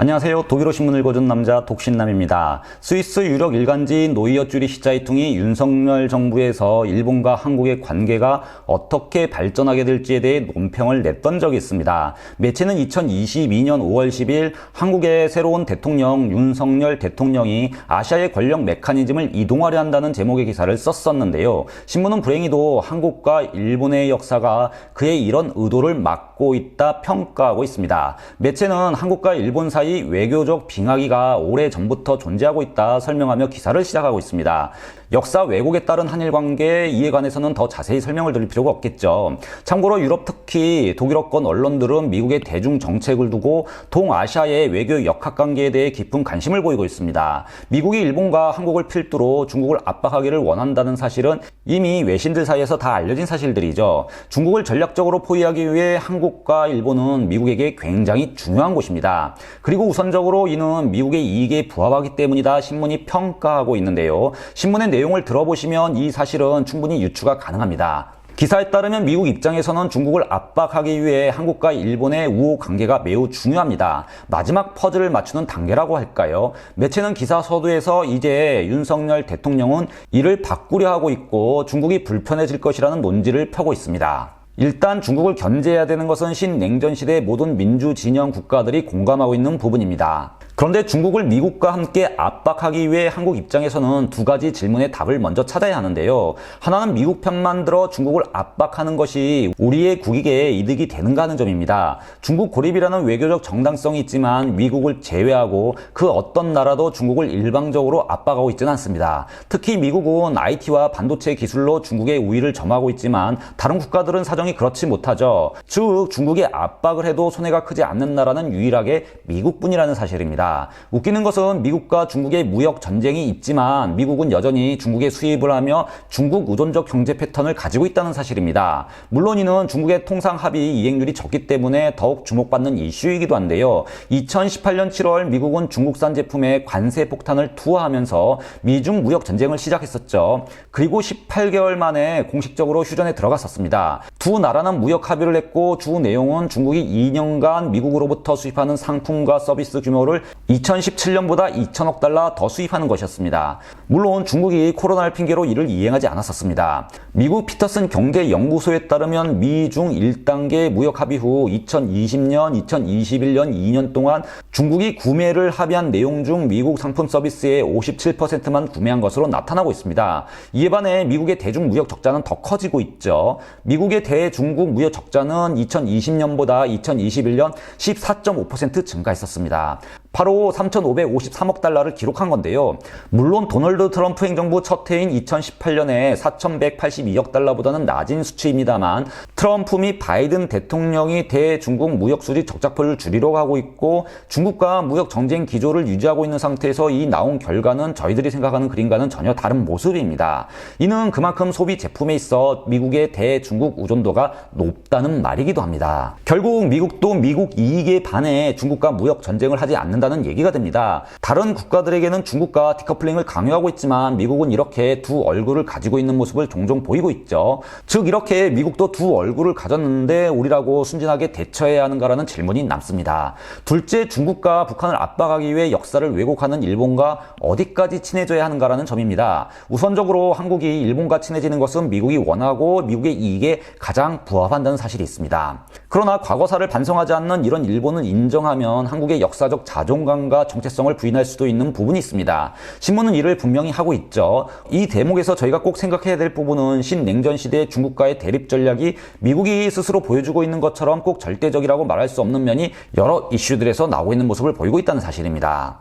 안녕하세요. 독일어 신문 읽어준 남자 독신남입니다. 스위스 유력 일간지인 노이어 쭈리 시 자이퉁이 윤석열 정부에서 일본과 한국의 관계가 어떻게 발전하게 될지에 대해 논평을 냈던 적이 있습니다. 매체는 2022년 5월 10일 한국의 새로운 대통령 윤석열 대통령이 아시아의 권력 메커니즘을 이동하려 한다는 제목의 기사를 썼었는데요. 신문은 불행히도 한국과 일본의 역사가 그의 이런 의도를 막고 있다 평가하고 있습니다. 매체는 한국과 일본 사이 외교적 빙하기가 오래 전부터 존재하고 있다 설명하며 기사를 시작하고 있습니다. 역사 왜곡에 따른 한일 관계 이에 관해서는 더 자세히 설명을 드릴 필요가 없겠죠. 참고로 유럽 특히 독일어권 언론들은 미국의 대중 정책을 두고 동아시아의 외교 역학 관계에 대해 깊은 관심을 보이고 있습니다. 미국이 일본과 한국을 필두로 중국을 압박하기를 원한다는 사실은 이미 외신들 사이에서 다 알려진 사실들이죠. 중국을 전략적으로 포위하기 위해 한국과 일본은 미국에게 굉장히 중요한 곳입니다. 그리고 우선적으로 이는 미국의 이익에 부합하기 때문이다 신문이 평가하고 있는데요. 신문의 내용을 들어보시면 이 사실은 충분히 유추가 가능합니다. 기사에 따르면 미국 입장에서는 중국을 압박하기 위해 한국과 일본의 우호 관계가 매우 중요합니다. 마지막 퍼즐을 맞추는 단계라고 할까요? 매체는 기사 서두에서 이제 윤석열 대통령은 이를 바꾸려 하고 있고 중국이 불편해질 것이라는 논지를 펴고 있습니다. 일단 중국을 견제해야 되는 것은 신냉전 시대 모든 민주 진영 국가들이 공감하고 있는 부분입니다. 그런데 중국을 미국과 함께 압박하기 위해 한국 입장에서는 두 가지 질문의 답을 먼저 찾아야 하는데요. 하나는 미국 편만 들어 중국을 압박하는 것이 우리의 국익에 이득이 되는가 하는 점입니다. 중국 고립이라는 외교적 정당성이 있지만 미국을 제외하고 그 어떤 나라도 중국을 일방적으로 압박하고 있지는 않습니다. 특히 미국은 IT와 반도체 기술로 중국의 우위를 점하고 있지만 다른 국가들은 사정이 그렇지 못하죠. 즉 중국이 압박을 해도 손해가 크지 않는 나라는 유일하게 미국뿐이라는 사실입니다. 웃기는 것은 미국과 중국의 무역 전쟁이 있지만 미국은 여전히 중국에 수입을 하며 중국 의존적 경제 패턴을 가지고 있다는 사실입니다. 물론 이는 중국의 통상 합의 이행률이 적기 때문에 더욱 주목받는 이슈이기도 한데요. 2018년 7월 미국은 중국산 제품에 관세 폭탄을 투하하면서 미중 무역 전쟁을 시작했었죠. 그리고 18개월 만에 공식적으로 휴전에 들어갔었습니다. 두 나라는 무역 합의를 했고 주 내용은 중국이 2년간 미국으로부터 수입하는 상품과 서비스 규모를 2017년보다 2천억 달러 더 수입하는 것이었습니다. 물론 중국이 코로나를 핑계로 이를 이행하지 않았었습니다. 미국 피터슨 경제연구소에 따르면 미중 1단계 무역 합의 후 2020년, 2021년 2년 동안 중국이 구매를 합의한 내용 중 미국 상품 서비스의 57%만 구매한 것으로 나타나고 있습니다. 이에 반해 미국의 대중 무역 적자는 더 커지고 있죠. 미국의 대중국 무역 적자는 2020년보다 2021년 14.5% 증가했었습니다. 바로 3,553억 달러를 기록한 건데요. 물론 도널드 트럼프 행정부 첫 해인 2018년에 4,182억 달러보다는 낮은 수치입니다만 트럼프 및 바이든 대통령이 대중국 무역 수지 적자폭을 줄이려고 하고 있고 중국과 무역 정쟁 기조를 유지하고 있는 상태에서 이 나온 결과는 저희들이 생각하는 그림과는 전혀 다른 모습입니다. 이는 그만큼 소비 제품에 있어 미국의 대중국 의존도가 높다는 말이기도 합니다. 결국 미국도 미국 이익에 반해 중국과 무역 전쟁을 하지 않는 다는 얘기가 됩니다. 다른 국가들에게는 중국과 디커플링을 강요하고 있지만 미국은 이렇게 두 얼굴을 가지고 있는 모습을 종종 보이고 있죠. 즉 이렇게 미국도 두 얼굴을 가졌는데 우리라고 순진하게 대처해야 하는가라는 질문이 남습니다. 둘째 중국과 북한을 압박하기 위해 역사를 왜곡하는 일본과 어디까지 친해져야 하는가라는 점입니다. 우선적으로 한국이 일본과 친해지는 것은 미국이 원하고 미국의 이익에 가장 부합한다는 사실이 있습니다. 그러나 과거사를 반성하지 않는 이런 일본을 인정하면 한국의 역사적 자 존감과 정체성을 부인할 수도 있는 부분이 있습니다. 신문은 이를 분명히 하고 있죠. 이 대목에서 저희가 꼭 생각해야 될 부분은 신냉전 시대 중국과의 대립 전략이 미국이 스스로 보여주고 있는 것처럼 꼭 절대적이라고 말할 수 없는 면이 여러 이슈들에서 나오고 있는 모습을 보이고 있다는 사실입니다.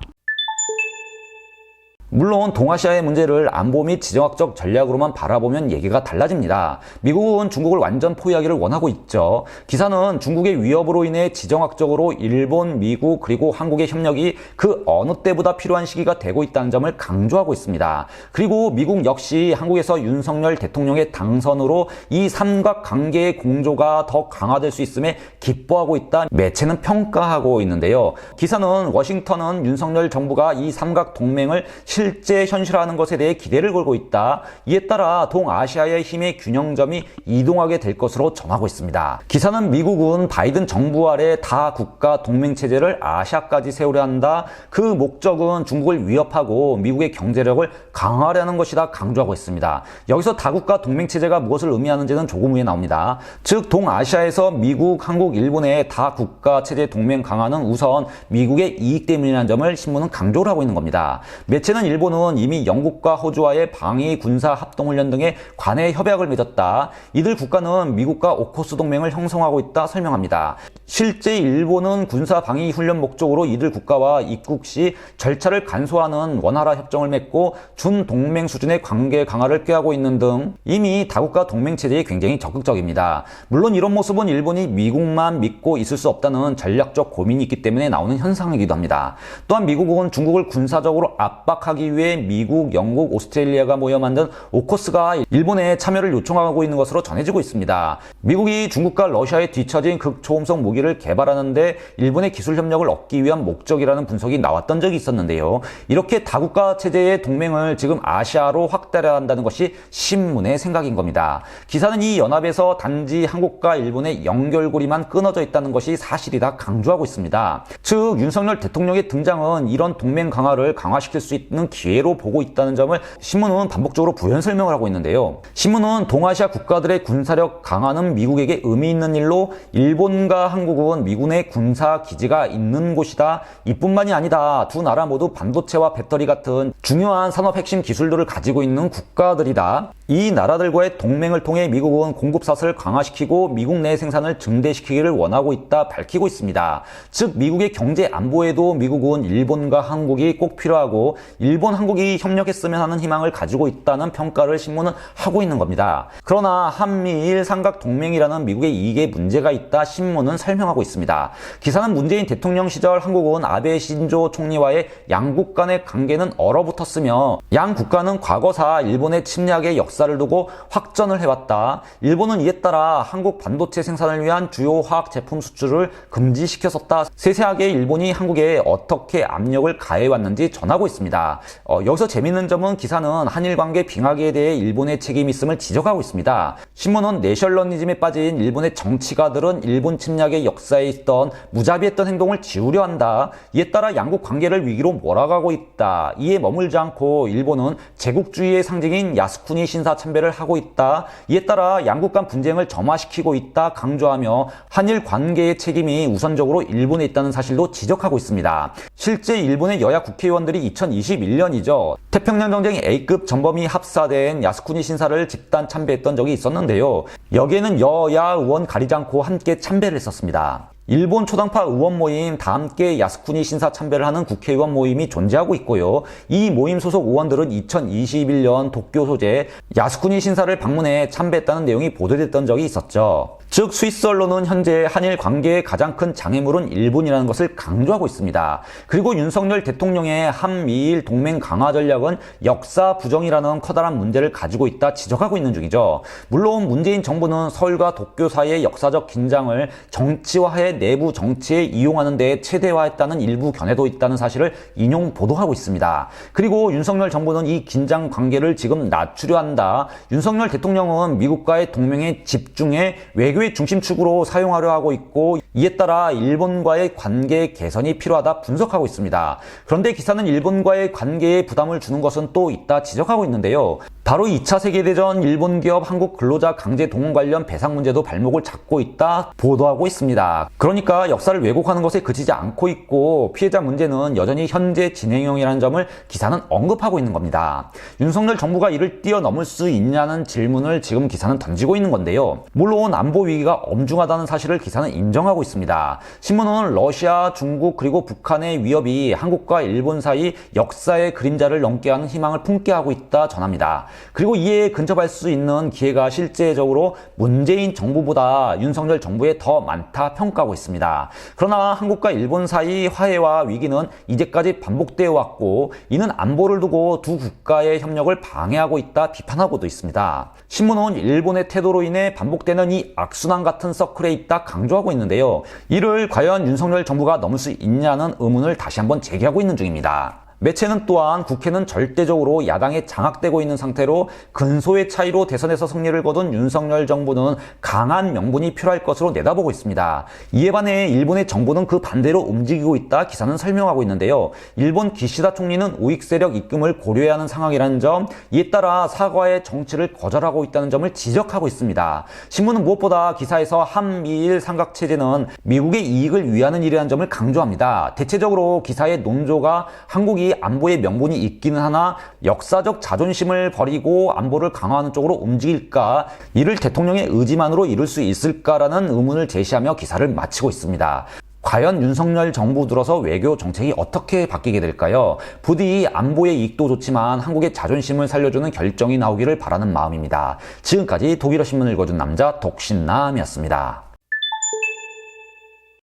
물론 동아시아의 문제를 안보 및 지정학적 전략으로만 바라보면 얘기가 달라집니다. 미국은 중국을 완전 포위하기를 원하고 있죠. 기사는 중국의 위협으로 인해 지정학적으로 일본, 미국 그리고 한국의 협력이 그 어느 때보다 필요한 시기가 되고 있다는 점을 강조하고 있습니다. 그리고 미국 역시 한국에서 윤석열 대통령의 당선으로 이 삼각 관계의 공조가 더 강화될 수 있음에 기뻐하고 있다 매체는 평가하고 있는데요. 기사는 워싱턴은 윤석열 정부가 이 삼각 동맹을 실제 현실화하는 것에 대해 기대를 걸고 있다. 이에 따라 동아시아의 힘의 균형점이 이동하게 될 것으로 전하고 있습니다. 기사는 미국은 바이든 정부 아래 다 국가 동맹 체제를 아시아까지 세우려 한다. 그 목적은 중국을 위협하고 미국의 경제력을 강화하려는 것이다 강조하고 있습니다. 여기서 다국가 동맹 체제가 무엇을 의미하는지는 조금 후에 나옵니다. 즉 동아시아에서 미국, 한국, 일본의 다국가 체제 동맹 강화는 우선 미국의 이익 때문이라는 점을 신문은 강조를 하고 있는 겁니다. 매체는 일본은 이미 영국과 호주와의 방위 군사 합동훈련 등의 관해 협약을 맺었다. 이들 국가는 미국과 오코스 동맹을 형성하고 있다 설명합니다. 실제 일본은 군사 방위 훈련 목적으로 이들 국가와 입국 시 절차를 간소화하는 원활화 협정을 맺고 준 동맹 수준의 관계 강화를 꾀하고 있는 등 이미 다국가 동맹 체제에 굉장히 적극적입니다. 물론 이런 모습은 일본이 미국만 믿고 있을 수 없다는 전략적 고민이 있기 때문에 나오는 현상이기도 합니다. 또한 미국은 중국을 군사적으로 압박하기 위해 미국, 영국, 오스트레일리아가 모여 만든 오코스가 일본에 참여를 요청하고 있는 것으로 전해지고 있습니다. 미국이 중국과 러시아에 뒤처진 극초음속 무기를 개발하는데 일본의 기술 협력을 얻기 위한 목적이라는 분석이 나왔던 적이 있었는데요. 이렇게 다국가 체제의 동맹을 지금 아시아로 확대해야 한다는 것이 신문의 생각인 겁니다. 기사는 이 연합에서 단지 한국과 일본의 연결고리만 끊어져 있다는 것이 사실이다 강조하고 있습니다. 즉 윤석열 대통령의 등장은 이런 동맹 강화를 강화시킬 수 있는 기회로 보고 있다는 점을 신문은 반복적으로 부연 설명을 하고 있는데요. 신문은 동아시아 국가들의 군사력 강화는 미국에게 의미 있는 일로 일본과 한국은 미군의 군사 기지가 있는 곳이다. 이뿐만이 아니다. 두 나라 모두 반도체와 배터리 같은 중요한 산업 핵심 기술들을 가지고 있는 국가들이다. 이 나라들과의 동맹을 통해 미국은 공급사슬을 강화시키고 미국 내 생산을 증대시키기를 원하고 있다 밝히고 있습니다. 즉 미국의 경제 안보에도 미국은 일본과 한국이 꼭 필요하고 일본 한국이 협력했으면 하는 희망을 가지고 있다는 평가를 신문은 하고 있는 겁니다. 그러나 한미일 삼각 동맹이라는 미국의 이익에 문제가 있다 신문은 설명하고 있습니다. 기사는 문재인 대통령 시절 한국은 아베 신조 총리와의 양국 간의 관계는 얼어붙었으며 양 국가는 과거사 일본의 침략의 역사를 두고 확전을 해왔다. 일본은 이에 따라 한국 반도체 생산을 위한 주요 화학 제품 수출을 금지시켰었다. 세세하게 일본이 한국에 어떻게 압력을 가해왔는지 전하고 있습니다. 어, 여기서 재밌는 점은 기사는 한일 관계 빙하기에 대해 일본의 책임이 있음을 지적하고 있습니다. 신문은 내셜러니즘에 빠진 일본의 정치가들은 일본 침략의 역사에 있던 무자비했던 행동을 지우려 한다. 이에 따라 양국 관계를 위기로 몰아가고 있다. 이에 머물지 않고 일본은 제국주의의 상징인 야스쿠니 신사 참배를 하고 있다. 이에 따라 양국 간 분쟁을 점화시키고 있다. 강조하며 한일 관계의 책임이 우선적으로 일본에 있다는 사실도 지적하고 있습니다. 실제 일본의 여야 국회의원들이 2021 년이죠. 태평양 전쟁 A급 전범이 합사된 야스쿠니 신사를 집단 참배했던 적이 있었는데요. 여기에는 여야 의원 가리지 않고 함께 참배를 했었습니다. 일본 초당파 의원 모임 다 함께 야스쿠니 신사 참배를 하는 국회의원 모임이 존재하고 있고요. 이 모임 소속 의원들은 2021년 도쿄 소재 야스쿠니 신사를 방문해 참배했다는 내용이 보도됐던 적이 있었죠. 즉 스위스 언론은 현재 한일 관계의 가장 큰 장애물은 일본이라는 것을 강조하고 있습니다. 그리고 윤석열 대통령의 한미일 동맹 강화 전략은 역사 부정이라는 커다란 문제를 가지고 있다 지적하고 있는 중이죠. 물론 문재인 정부는 서울과 도쿄 사이의 역사적 긴장을 정치화해 내부 정치에 이용하는 데 최대화했다는 일부 견해도 있다는 사실을 인용 보도하고 있습니다. 그리고 윤석열 정부는 이 긴장 관계를 지금 낮추려 한다. 윤석열 대통령은 미국과의 동맹에 집중해 외교 의 중심축으로 사용하려 하고 있고 이에 따라 일본과의 관계 개선이 필요하다 분석하고 있습니다. 그런데 기사는 일본과의 관계에 부담을 주는 것은 또 있다 지적하고 있는데요. 바로 2차 세계대전 일본 기업 한국 근로자 강제 동원 관련 배상 문제도 발목을 잡고 있다 보도하고 있습니다. 그러니까 역사를 왜곡하는 것에 그치지 않고 있고 피해자 문제는 여전히 현재 진행형이라는 점을 기사는 언급하고 있는 겁니다. 윤석열 정부가 이를 뛰어넘을 수 있냐는 질문을 지금 기사는 던지고 있는 건데요. 물론 안보 위기가 엄중하다는 사실을 기사는 인정하고 있습니다. 신문은 러시아, 중국 그리고 북한의 위협이 한국과 일본 사이 역사의 그림자를 넘게 하는 희망을 품게 하고 있다 전합니다. 그리고 이에 근접할 수 있는 기회가 실제적으로 문재인 정부보다 윤석열 정부에 더 많다 평가하고 있습니다. 그러나 한국과 일본 사이 화해와 위기는 이제까지 반복되어 왔고 이는 안보를 두고 두 국가의 협력을 방해하고 있다 비판하고도 있습니다. 신문은 일본의 태도로 인해 반복되는 이 악순 악순환 같은 서클에 있다 강조하고 있는데요. 이를 과연 윤석열 정부가 넘을 수 있냐는 의문을 다시 한번 제기하고 있는 중입니다. 매체는 또한 국회는 절대적으로 야당에 장악되고 있는 상태로 근소의 차이로 대선에서 승리를 거둔 윤석열 정부는 강한 명분이 필요할 것으로 내다보고 있습니다. 이에 반해 일본의 정부는 그 반대로 움직이고 있다 기사는 설명하고 있는데요. 일본 기시다 총리는 우익 세력 입금을 고려해야 하는 상황이라는 점, 이에 따라 사과의 정치를 거절하고 있다는 점을 지적하고 있습니다. 신문은 무엇보다 기사에서 한미일 삼각체제는 미국의 이익을 위하는 일이라는 점을 강조합니다. 대체적으로 기사의 논조가 한국이 안보의 명분이 있기는 하나 역사적 자존심을 버리고 안보를 강화하는 쪽으로 움직일까 이를 대통령의 의지만으로 이룰 수 있을까라는 의문을 제시하며 기사를 마치고 있습니다. 과연 윤석열 정부 들어서 외교 정책이 어떻게 바뀌게 될까요? 부디 안보의 이익도 좋지만 한국의 자존심을 살려주는 결정이 나오기를 바라는 마음입니다. 지금까지 독일어 신문을 읽어준 남자 독신남이었습니다.